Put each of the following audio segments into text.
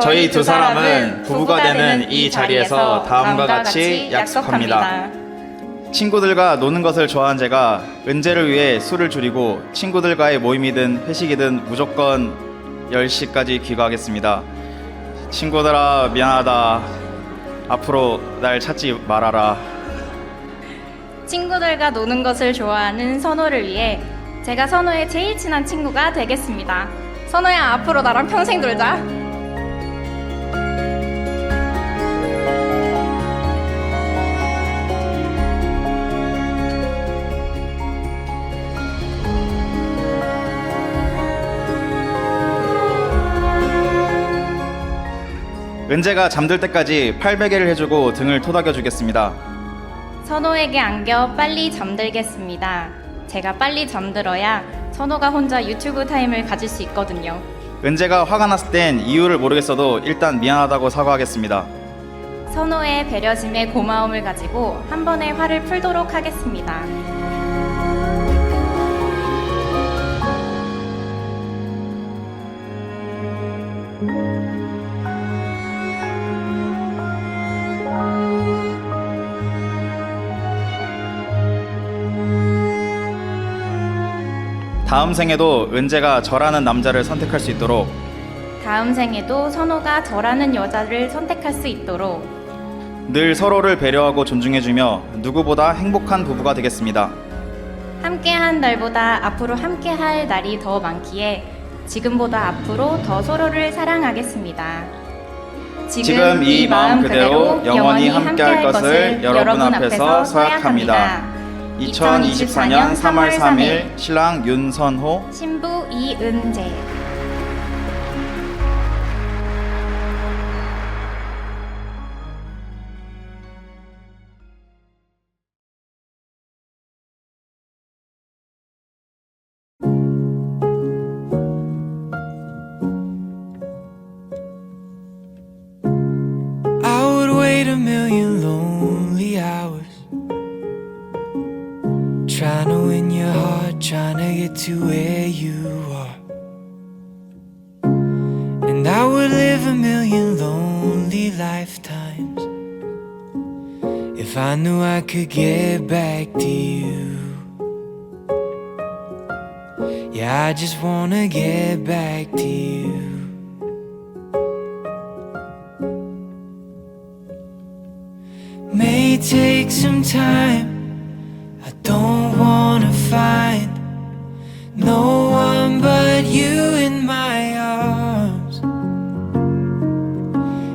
저희 두 사람은 부부가 되는 이 자리에서 다음과 같이 약속합니다. 친구들과 노는 것을 좋아한 제가 은재를 위해 술을 줄이고 친구들과의 모임이든 회식이든 무조건 10시까지 귀가하겠습니다. 친구들아 미안하다. 앞으로 날 찾지 말아라. 친구들과 노는 것을 좋아하는 선호를 위해 제가 선호의 제일 친한 친구가 되겠습니다. 선호야, 앞으로 나랑 평생 놀자. 은재가 잠들 때까지 팔베개를 해주고 등을 토닥여 주겠습니다. 선호에게 안겨 빨리 잠들겠습니다. 제가 빨리 잠들어야 선호가 혼자 유튜브 타임을 가질 수 있거든요. 은재가 화가 났을 땐 이유를 모르겠어도 일단 미안하다고 사과하겠습니다. 선호의 배려심에 고마움을 가지고 한 번에 화를 풀도록 하겠습니다. 다음 생에도 은재가 저라는 남자를 선택할 수 있도록 다음 생에도 선호가 저라는 여자를 선택할 수 있도록 늘 서로를 배려하고 존중해주며 누구보다 행복한 부부가 되겠습니다. 함께한 날보다 앞으로 함께할 날이 더 많기에 지금보다 앞으로 더 서로를 사랑하겠습니다. 지금 이 마음 그대로 영원히 함께할 것을 여러분 앞에서 서약합니다. 2024년 3월 3일 신랑 윤선호. 신부 이은재 Trying to win your heart, trying to get to where you are And I would live a million lonely lifetimes If I knew I could get back to you Yeah, I just wanna get back to you may take some time. Don't wanna find no one but you in my arms.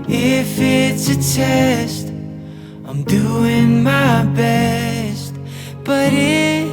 If it's a test, I'm doing my best, but it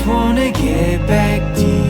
just wanna get back to you.